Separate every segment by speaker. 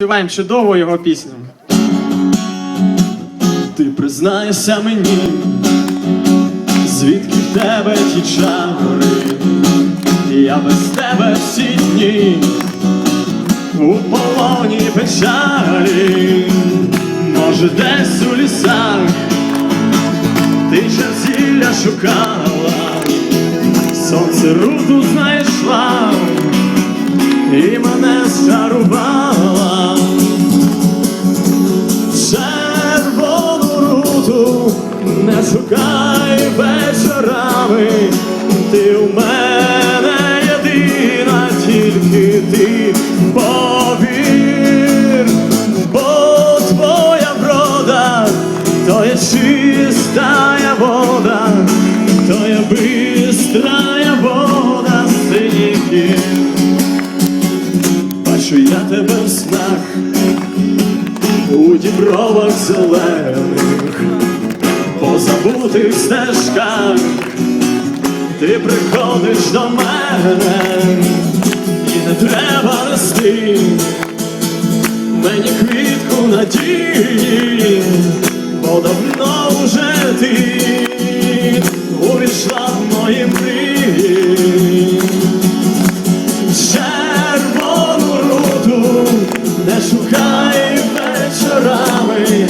Speaker 1: Співаємо чудово його пісню.
Speaker 2: Ти признайся мені, звідки в тебе ті чари, я без тебе всі дні у полоні печалі, може, десь у лісах ти зілля шукала, сонце руту знайшла і мене зчарувала. Не шукай вечорами, ти у мене єдина, тільки ти. Повір, бо твоя врода, то є чистая вода, то є бистрая дібровах зелених, по забутих стежках, ти приходиш до мене, і не треба нести мені квітку надії, бо давно вже ти увійшла в мої мрії. Червону руту не шукай вечорами,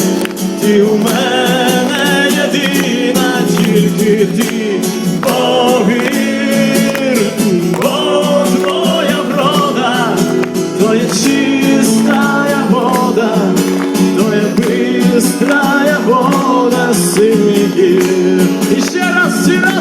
Speaker 2: ти у мене єдина, тільки ти. Повір, бо твоя врода, то є чистая вода, то є бистрая вода синіх. І ще раз всі разом